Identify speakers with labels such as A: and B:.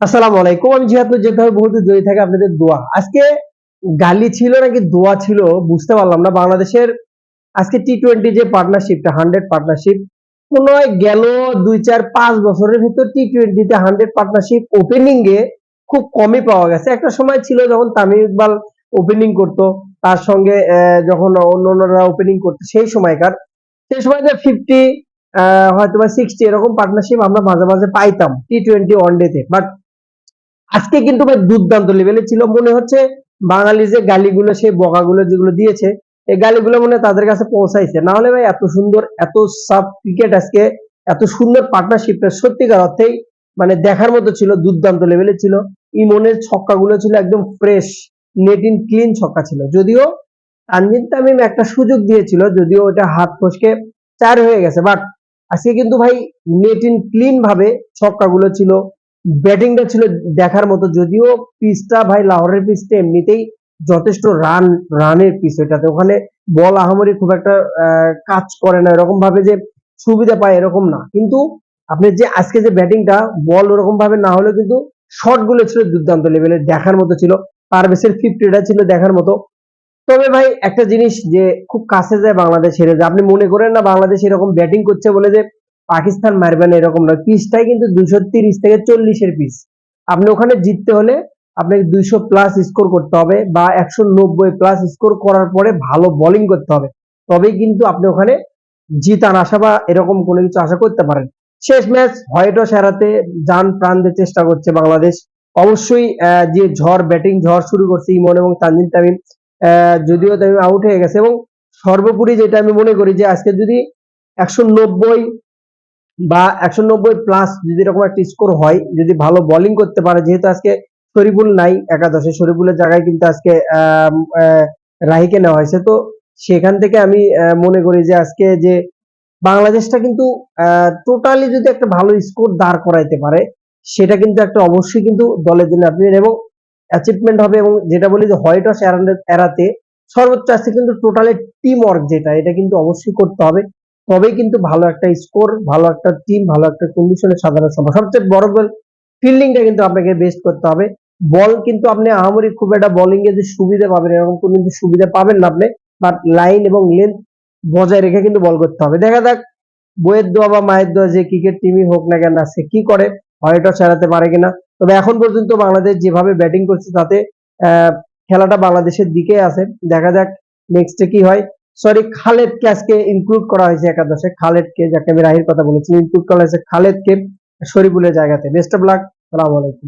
A: আসসালামু আলাইকুম। আমি জিহাদুর যেতে বহুত জড়িয়ে থাকে আপনাদের দোয়া। আজকে গালি ছিল নাকি দোয়া ছিল, বুঝতে পারলাম না। বাংলাদেশের আজকে টি টোয়েন্টি যে পার্টনারশিপটা হান্ড্রেড পার্টনারশিপ মনে হয় গেল দুই চার পাঁচ বছরের ভিতর টি টোয়েন্টিতে হান্ড্রেড পার্টনারশিপ ওপেনিং এ খুব কমই পাওয়া গেছে। একটা সময় ছিল যখন তামিম ইকবাল ওপেনিং করতো, তার সঙ্গে যখন অন্য অন্যরা ওপেনিং করতো, সেই সময়কার। সেই সময় যে ফিফটি হয়তো বা সিক্সটি এরকম পার্টনারশিপ আমরা মাঝে মাঝে পাইতাম টি টোয়েন্টি ওয়ান ডেতে বাট আজকে কিন্তু ভাই দুর্দান্ত লেভেলে ছিল। মনে হচ্ছে বাঙালি যে গালিগুলো, সেই বকাগুলো যেগুলো দিয়েছে, এই গালিগুলো মনে তাদের কাছে পৌঁছাইছে। না হলে ভাই এত সুন্দর, এত সাব ক্রিকেট আজকে, এত সুন্দর পার্টনারশিপটা সত্যিকার অর্থেই মানে দেখার মতো ছিল, দুর্দান্ত লেভেলে ছিল। ইমনের ছক্কাগুলো ছিল একদম ফ্রেশ নেট ইন ক্লিন ছক্কা ছিল। যদিও তানজিদ তামিম একটা সুযোগ দিয়েছিল, যদিও ওটা হাত ফসকে চার হয়ে গেছে। বাট আজকে কিন্তু ভাই নেট ইন ক্লিন ভাবে ছক্কাগুলো ছিল। ব্যাটিংটা ছিল দেখার মতো, যদিও পিচটা ভাই লাহোরের পিচটা এমনিতেই যথেষ্ট রান, রানের পিচ ওইটাতে। ওখানে বল আহামরি খুব একটা কাজ করে না এরকম ভাবে যে সুবিধা পায় এরকম না। কিন্তু আপনি যে আজকে যে ব্যাটিংটা, বল ওরকম ভাবে না হলেও কিন্তু শটগুলো ছিল দুর্দান্ত লেভেলের, দেখার মতো ছিল। পারভেসের ফিফটিটা ছিল দেখার মতো। তবে ভাই একটা জিনিস যে খুব কাছে যায় বাংলাদেশ হেরে যায়। আপনি মনে করেন না বাংলাদেশ এরকম ব্যাটিং করছে বলে যে পাকিস্তান মারবে না এরকম না পিচটাই কিন্তু দুশো তিরিশ থেকে চল্লিশের পিস আপনি ওখানে জিততে হলে আপনাকে দুইশো প্লাস স্কোর করতে হবে বা একশো নব্বই প্লাস স্কোর করার পরে ভালো বোলিং করতে হবে। তবেই কিন্তু আপনি ওখানে জিতান আশা বা এরকম কোনো কিছু আশা করতে পারেন। শেষ ম্যাচ হয়তো সেরাতে যান প্রাণ দিয়ে চেষ্টা করছে বাংলাদেশ। অবশ্যই যে ঝড় ব্যাটিং ঝড় শুরু করছে ইমন এবং তানজিম তামিম যদিও তামিম আউট হয়ে গেছে এবং সর্বোপরি যেটা আমি মনে করি যে আজকে যদি একশো নব্বই বা একশো নব্বই প্লাস যদি এরকম একটা স্কোর হয়, যদি ভালো বোলিং করতে পারে, যেহেতু আজকে শরীফুল নাই একাদশে, শরীফুলের জায়গায় কিন্তু আজকে রাহিকে নেওয়া হয়েছে। তো সেখান থেকে আমি মনে করি যে আজকে যে বাংলাদেশটা কিন্তু টোটালি যদি একটা ভালো স্কোর দাঁড় করাইতে পারে, সেটা কিন্তু একটা অবশ্যই কিন্তু দলের জন্য আপনি এবং অ্যাচিভমেন্ট হবে এবং যেটা বলি যে হোয়াইট হাউস এড়াতে সর্বোচ্চ আজকে কিন্তু টোটালি টিম ওয়ার্ক যেটা, এটা কিন্তু অবশ্যই করতে হবে। তবেই কিন্তু ভালো একটা স্কোর ভালো একটা টিম ভালো একটা কন্ডিশনে সাধারণ সম্ভব। সবচেয়ে বড় বল ফিল্ডিংটা কিন্তু আপনাকে বেস্ট করতে হবে। বল কিন্তু আপনি আহামরি খুব একটা বোলিং এ যে সুবিধা পাবেন, এরকম কোনো কিন্তু সুবিধা পাবেন না আপনি বাট লাইন এবং লেন্থ বজায় রেখে কিন্তু বল করতে হবে। দেখা যাক, বইয়ের দোয়া বা মায়ের দোয়া যে ক্রিকেট টিমই হোক না কেন, সে কি করে হয়তো ছাড়াতে পারে কিনা। তবে এখন পর্যন্ত বাংলাদেশ যেভাবে ব্যাটিং করছে, তাতে খেলাটা বাংলাদেশের দিকে আছে। দেখা যাক নেক্সটে কি হয়। সরি খালেদ খালেদকে আজকে ইনক্লুড করা হয়েছে একাদশে। খালেদ খালেদকে যাকে আমি রাহির কথা বলেছি ইনক্লুড করা হয়েছে খালেদ খালেদকে শরীফুলের জায়গাতে। বেস্ট অফ লাক সালাম আলাইকুম।